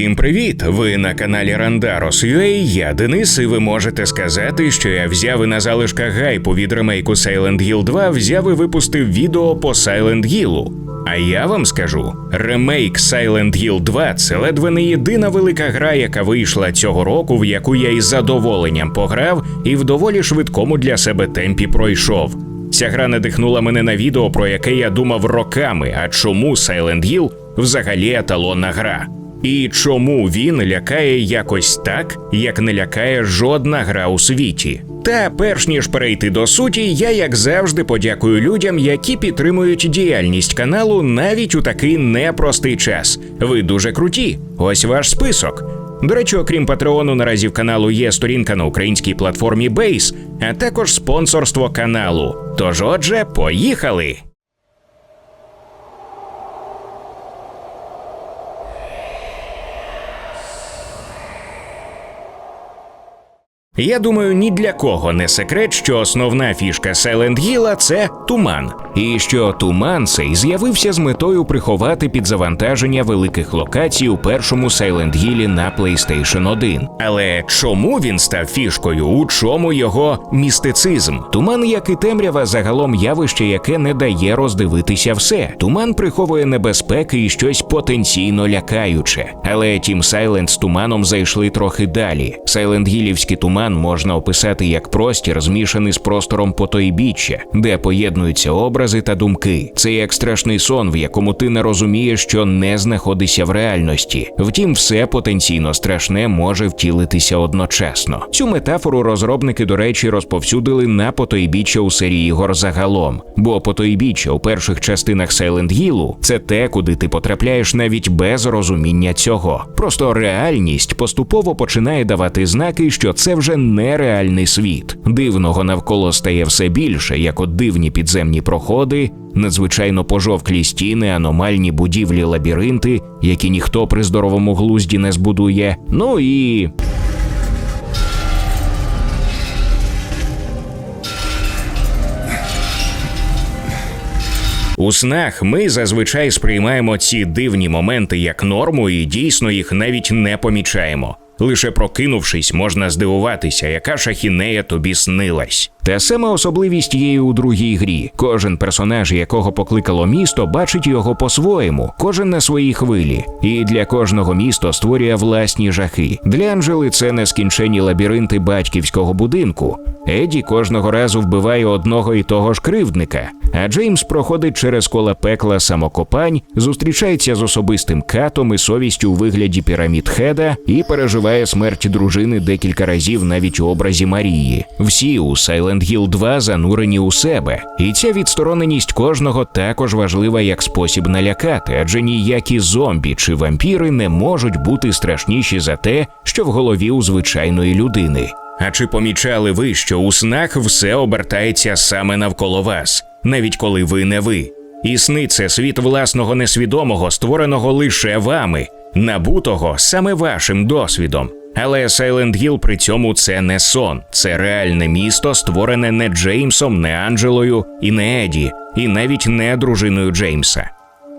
Усім привіт! Ви на каналі Randaros.ua, Я Денис, і ви можете сказати, що я взяв і на залишках гайпу від ремейку Silent Hill 2 взяв і випустив відео по Silent Hill. А я вам скажу: ремейк Silent Hill 2 це ледве не єдина велика гра, яка вийшла цього року, в яку я із задоволенням пограв і в доволі швидкому для себе темпі пройшов. Ця гра надихнула мене на відео, про яке я думав роками. А чому Silent Hill взагалі еталонна гра? І чому він лякає якось так, як не лякає жодна гра у світі? Та перш ніж перейти до суті, я як завжди подякую людям, які підтримують діяльність каналу навіть у такий непростий час. Ви дуже круті. Ось ваш список. До речі, окрім Патреону, наразі в каналу є сторінка на українській платформі Base, а також спонсорство каналу. Тож, отже, поїхали! Я думаю, ні для кого не секрет, що основна фішка Silent Hill –– це туман, і що туман цей з'явився з метою приховати підзавантаження великих локацій у першому Silent Hill на PlayStation 1. Але чому він став фішкою? У чому його містицизм? Туман, як і темрява, загалом явище, яке не дає роздивитися все. Туман приховує небезпеки і щось потенційно лякаюче. Але Team Silent з туманом зайшли трохи далі. Silent Гілівський туман можна описати як простір, змішаний з простором потойбіччя, де поєднуються образи та думки. Це як страшний сон, в якому ти не розумієш, що не знаходишся в реальності. Втім, все потенційно страшне може втілитися одночасно. Цю метафору розробники, до речі, розповсюдили на потойбіччя у серії ігор загалом. Бо потойбіччя у перших частинах Silent Hill – це те, куди ти потрапляєш навіть без розуміння цього. Просто реальність поступово починає давати знаки, що це вже нереальний світ. Дивного навколо стає все більше, як от дивні підземні проходи, надзвичайно пожовклі стіни, аномальні будівлі, лабіринти, які ніхто при здоровому глузді не збудує. Ну і. У снах ми зазвичай сприймаємо ці дивні моменти як норму і дійсно їх навіть не помічаємо. Лише прокинувшись, можна здивуватися, яка шахінея тобі снилась. Та саме особливість є у другій грі. Кожен персонаж, якого покликало місто, бачить його по-своєму, кожен на своїй хвилі. І для кожного місто створює власні жахи. Для Анжели це нескінчені лабіринти батьківського будинку. Еді кожного разу вбиває одного і того ж кривдника. А Джеймс проходить через кола пекла самокопань, зустрічається з особистим катом і совістю у вигляді пірамід Хеда і переживає смерть дружини декілька разів навіть у образі Марії. Всі у Silent Hill 2 занурені у себе, і ця відстороненість кожного також важлива як спосіб налякати, адже ніякі зомбі чи вампіри не можуть бути страшніші за те, що в голові у звичайної людини. А чи помічали ви, що у снах все обертається саме навколо вас, навіть коли ви не ви? І сни це світ власного несвідомого, створеного лише вами, набутого саме вашим досвідом. Але Silent Hill при цьому це не сон, це реальне місто, створене не Джеймсом, не Анджелою і не Еді, і навіть не дружиною Джеймса.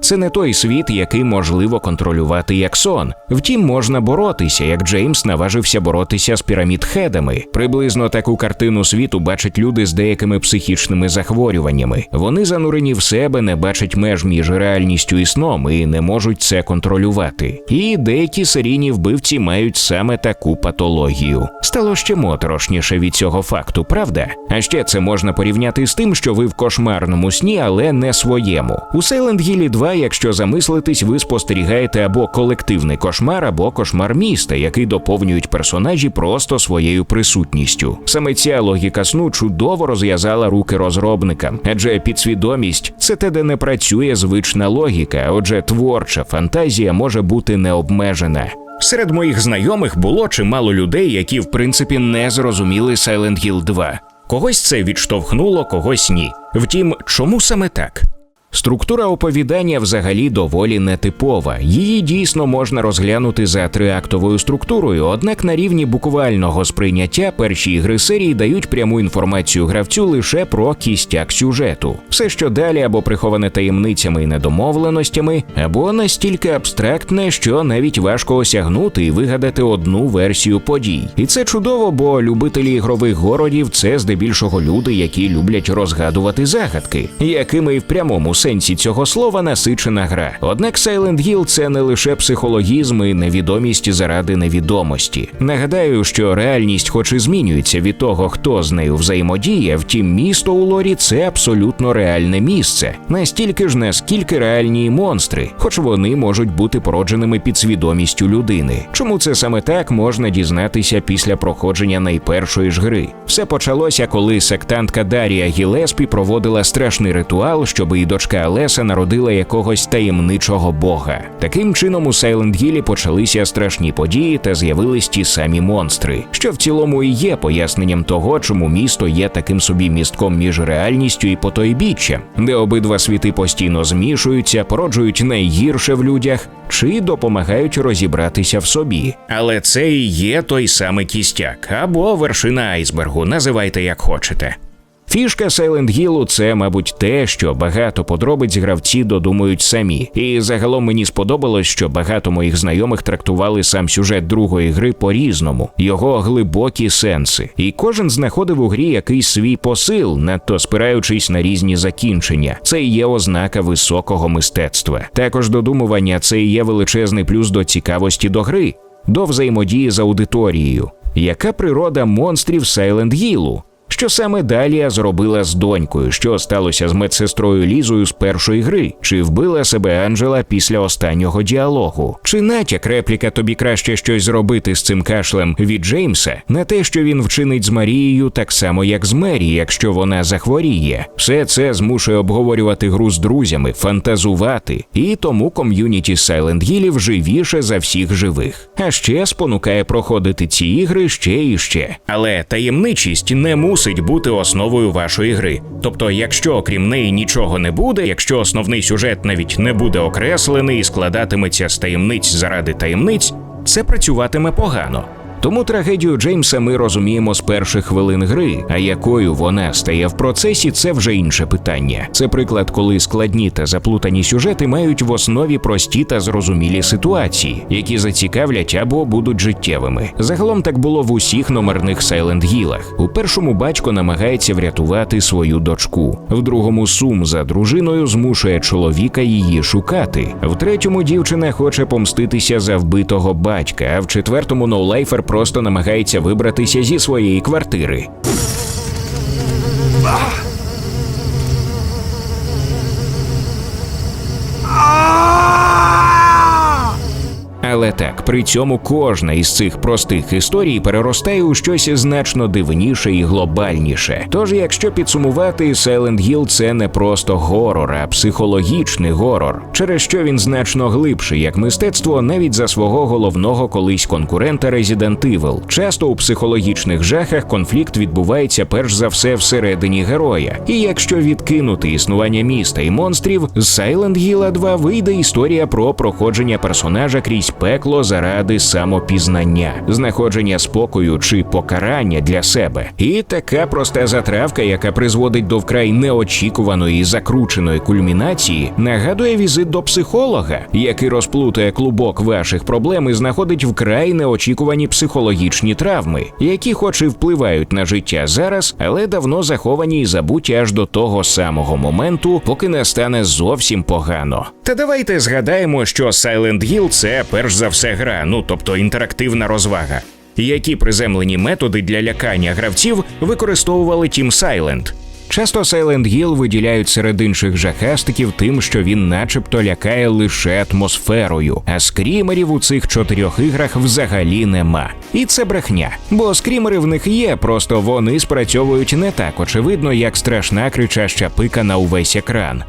Це не той світ, який можливо контролювати як сон. Втім, можна боротися, як Джеймс наважився боротися з пірамід-хедами. Приблизно таку картину світу бачать люди з деякими психічними захворюваннями. Вони занурені в себе, не бачать меж між реальністю і сном і не можуть це контролювати. І деякі серійні вбивці мають саме таку патологію. Стало ще моторошніше від цього факту, правда? А ще це можна порівняти з тим, що ви в кошмарному сні, але не своєму. У Silent Hill 2 якщо замислитись, ви спостерігаєте або колективний кошмар, або кошмар міста, який доповнюють персонажі просто своєю присутністю. Саме ця логіка сну чудово розв'язала руки розробникам, адже підсвідомість це те, де не працює звична логіка, отже, творча фантазія може бути необмежена. Серед моїх знайомих було чимало людей, які в принципі не зрозуміли Silent Hill 2. Когось це відштовхнуло, когось ні. Втім, чому саме так? Структура оповідання взагалі доволі нетипова. Її дійсно можна розглянути за триактовою структурою, однак на рівні буквального сприйняття перші ігри серії дають пряму інформацію гравцю лише про кістяк сюжету. Все, що далі або приховане таємницями і недомовленостями, або настільки абстрактне, що навіть важко осягнути і вигадати одну версію подій. І це чудово, бо любителі ігрових городів це здебільшого люди, які люблять розгадувати загадки, якими в прямому сенсі цього слова насичена гра. Однак Silent Hill – це не лише психологізм і невідомість заради невідомості. Нагадаю, що реальність, хоч і змінюється від того, хто з нею взаємодіє, втім, місто у лорі це абсолютно реальне місце, настільки ж наскільки реальні монстри, хоч вони можуть бути породженими підсвідомістю людини. Чому це саме так можна дізнатися після проходження найпершої ж гри? Все почалося, коли сектантка Дарія Гілеспі проводила страшний ритуал, щоб і дочка Леса народила якогось таємничого бога. Таким чином, у Сайленд Гілі почалися страшні події та з'явились ті самі монстри, що в цілому і є поясненням того, чому місто є таким собі містком між реальністю і потойбіччям, де обидва світи постійно змішуються, породжують найгірше в людях чи допомагають розібратися в собі. Але це і є той самий кістяк або вершина айсбергу, називайте як хочете. Фішка Silent Hill – це, мабуть, те, що багато подробиць гравці додумують самі. І загалом мені сподобалось, що багато моїх знайомих трактували сам сюжет другої гри по-різному, його глибокі сенси. І кожен знаходив у грі якийсь свій посил, надто спираючись на різні закінчення. Це і є ознака високого мистецтва. Також додумування це і є величезний плюс до цікавості до гри, до взаємодії з аудиторією. Яка природа монстрів Silent Hill? Що саме Далія зробила з донькою, що сталося з медсестрою Лізою з першої гри, чи вбила себе Анджела після останнього діалогу? Чи натяк репліка тобі краще щось зробити з цим кашлем від Джеймса на те, що він вчинить з Марією так само, як з Мері, якщо вона захворіє? Все це змушує обговорювати гру з друзями, фантазувати, і тому ком'юніті Silent Hill живіше за всіх живих. А ще спонукає проходити ці ігри ще і ще. Але таємничість не мусить мусить бути основою вашої гри. Тобто, якщо окрім неї нічого не буде, якщо основний сюжет навіть не буде окреслений і складатиметься з таємниць заради таємниць, це працюватиме погано. Тому трагедію Джеймса ми розуміємо з перших хвилин гри, а якою вона стає в процесі, це вже інше питання. Це приклад, коли складні та заплутані сюжети мають в основі прості та зрозумілі ситуації, які зацікавлять або будуть життєвими. Загалом так було в усіх номерних Silent Гілах. У першому батько намагається врятувати свою дочку, в другому сум за дружиною змушує чоловіка її шукати. В третьому дівчина хоче помститися за вбитого батька, а в четвертому ноулайфер просто намагається вибратися зі своєї квартири. Але так, при цьому кожна із цих простих історій переростає у щось значно дивніше і глобальніше. Тож, якщо підсумувати, Silent Hill – це не просто горор, а психологічний горор, через що він значно глибший як мистецтво, навіть за свого головного колись конкурента Resident Evil. Часто у психологічних жахах конфлікт відбувається перш за все всередині героя. І якщо відкинути існування міста і монстрів, з Silent Hill 2 вийде історія про проходження персонажа крізь пекло заради самопізнання, знаходження спокою чи покарання для себе. І така проста затравка, яка призводить до вкрай неочікуваної закрученої кульмінації, нагадує візит до психолога, який розплутає клубок ваших проблем і знаходить вкрай неочікувані психологічні травми, які, хоч і впливають на життя зараз, але давно заховані і забуті аж до того самого моменту, поки не стане зовсім погано. Та давайте згадаємо, що Silent Hill – це перш за все гра, ну тобто інтерактивна розвага. Які приземлені методи для лякання гравців використовували Team Silent? Часто Silent Hill виділяють серед інших жахастиків тим, що він начебто лякає лише атмосферою, а скрімерів у цих чотирьох іграх взагалі нема. І це брехня, бо скрімери в них є, просто вони спрацьовують не так очевидно, як страшна кричаща пика на увесь екран.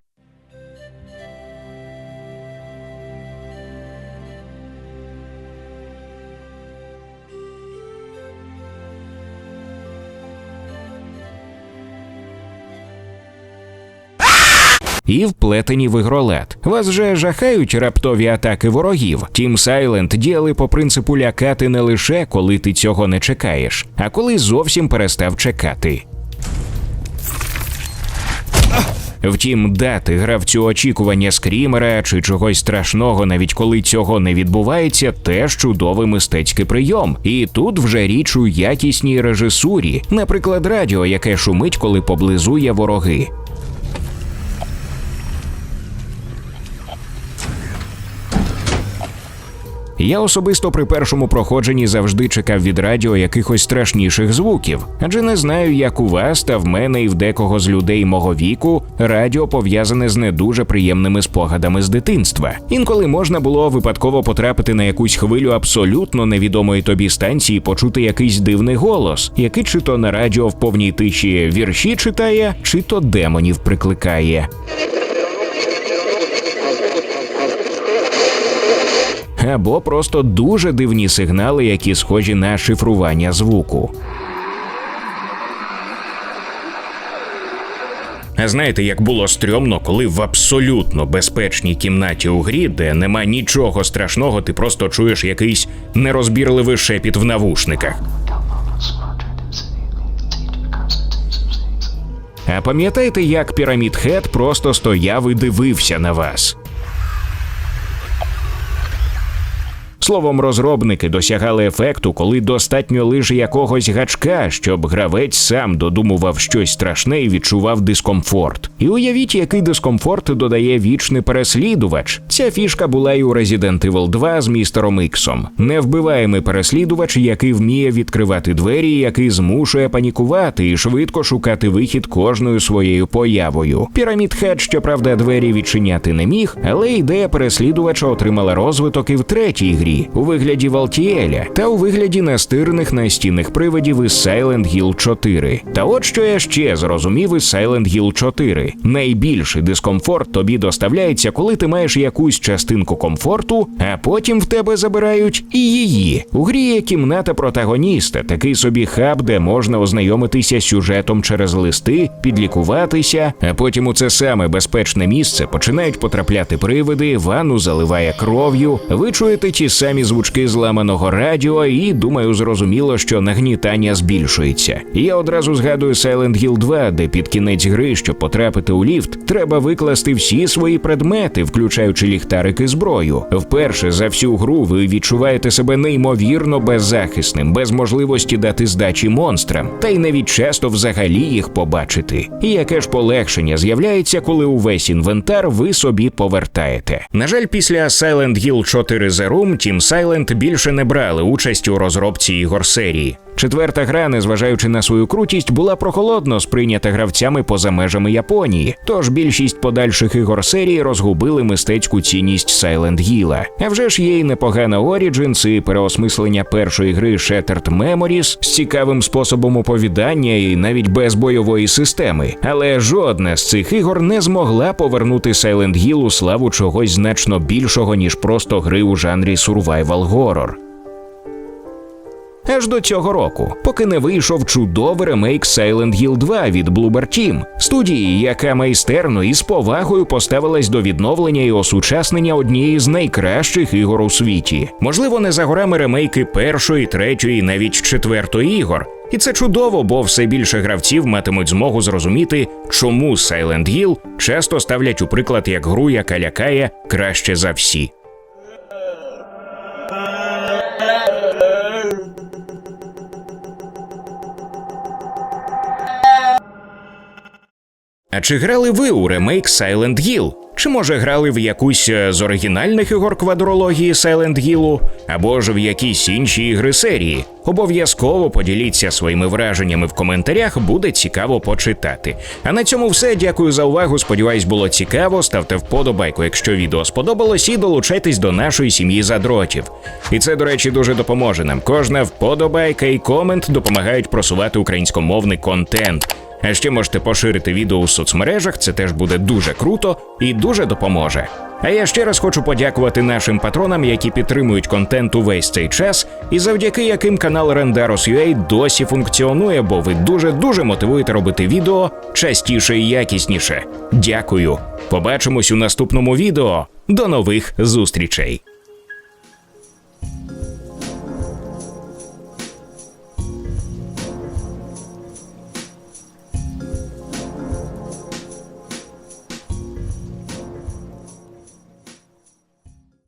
І вплетені в ігролад. Вас же жахають раптові атаки ворогів. Team Silent діяли по принципу лякати не лише коли ти цього не чекаєш, а коли зовсім перестав чекати. Втім, дати гравцю очікування скрімера чи чогось страшного, навіть коли цього не відбувається, теж чудовий мистецький прийом. І тут вже річ у якісній режисурі, наприклад, радіо, яке шумить, коли поблизу є вороги. Я особисто при першому проходженні завжди чекав від радіо якихось страшніших звуків, адже не знаю, як у вас та в мене і в декого з людей мого віку радіо пов'язане з не дуже приємними спогадами з дитинства. Інколи можна було випадково потрапити на якусь хвилю абсолютно невідомої тобі станції, почути якийсь дивний голос, який чи то на радіо в повній тиші вірші читає, чи то демонів прикликає. Або просто дуже дивні сигнали, які схожі на шифрування звуку. А знаєте, як було стрьомно, коли в абсолютно безпечній кімнаті у грі, де нема нічого страшного, ти просто чуєш якийсь нерозбірливий шепіт в навушниках. А пам'ятаєте, як Пірамід Хед просто стояв і дивився на вас? Словом, розробники досягали ефекту, коли достатньо лише якогось гачка, щоб гравець сам додумував щось страшне і відчував дискомфорт. І уявіть, який дискомфорт додає вічний переслідувач. Ця фішка була і у Resident Evil 2 з містером Іксом. Невбиваємий переслідувач, який вміє відкривати двері, який змушує панікувати і швидко шукати вихід кожною своєю появою. Пірамід Хед, щоправда, двері відчиняти не міг, але ідея переслідувача отримала розвиток і в третій грі у вигляді Валтіеля та у вигляді настирних настінних привидів із Silent Hill 4. Та от що я ще зрозумів із Silent Hill 4. Найбільший дискомфорт тобі доставляється, коли ти маєш якусь частинку комфорту, а потім в тебе забирають і її. У грі є кімната протагоніста, такий собі хаб, де можна ознайомитися з сюжетом через листи, підлікуватися, а потім у це саме безпечне місце починають потрапляти привиди, ванну заливає кров'ю. Ви чуєте ті самі звучки зламаного радіо, і думаю, зрозуміло, що нагнітання збільшується. Я одразу згадую Silent Hill 2, де під кінець гри, щоб потрапити у ліфт, треба викласти всі свої предмети, включаючи ліхтарик і зброю. Вперше за всю гру ви відчуваєте себе неймовірно беззахисним, без можливості дати здачі монстрам, та й навіть часто взагалі їх побачити. І яке ж полегшення з'являється, коли увесь інвентар ви собі повертаєте. На жаль, після Silent Hill 4 The Room Team Silent більше не брали участь у розробці ігор серії. Четверта гра, незважаючи на свою крутість, була прохолодно сприйнята гравцями поза межами Японії. Тож більшість подальших ігор серії розгубили мистецьку цінність Silent Hill. А вже ж є й непогана Origins і переосмислення першої гри Shattered Memories з цікавим способом оповідання і навіть без бойової системи. Але жодна з цих ігор не змогла повернути Silent Hill у славу чогось значно більшого ніж просто гри у жанрі survival horror. Аж до цього року, поки не вийшов чудовий ремейк Silent Hill 2 від Bloober Team, студії, яка майстерно і з повагою поставилась до відновлення і осучаснення однієї з найкращих ігор у світі. Можливо, не за горами ремейки першої, третьої, навіть четвертої ігор. І це чудово, бо все більше гравців матимуть змогу зрозуміти, чому Silent Hill часто ставлять у приклад як гру, яка лякає краще за всі. А чи грали ви у ремейк Silent Hill? Чи може грали в якусь е, з оригінальних ігор квадрології Silent Hill, або ж в якісь інші ігри серії? Обов'язково поділіться своїми враженнями в коментарях, буде цікаво почитати. А на цьому все. Дякую за увагу. Сподіваюсь, було цікаво. Ставте вподобайку, якщо відео сподобалось, і долучайтесь до нашої сім'ї задротів. І це, до речі, дуже допоможе нам. Кожна вподобайка і комент допомагають просувати українськомовний контент. А ще можете поширити відео у соцмережах, це теж буде дуже круто і дуже допоможе. А я ще раз хочу подякувати нашим патронам, які підтримують контент увесь цей час, і завдяки яким канал Rendaros.ua досі функціонує, бо ви дуже дуже мотивуєте робити відео частіше і якісніше. Дякую. Побачимось у наступному відео. До нових зустрічей!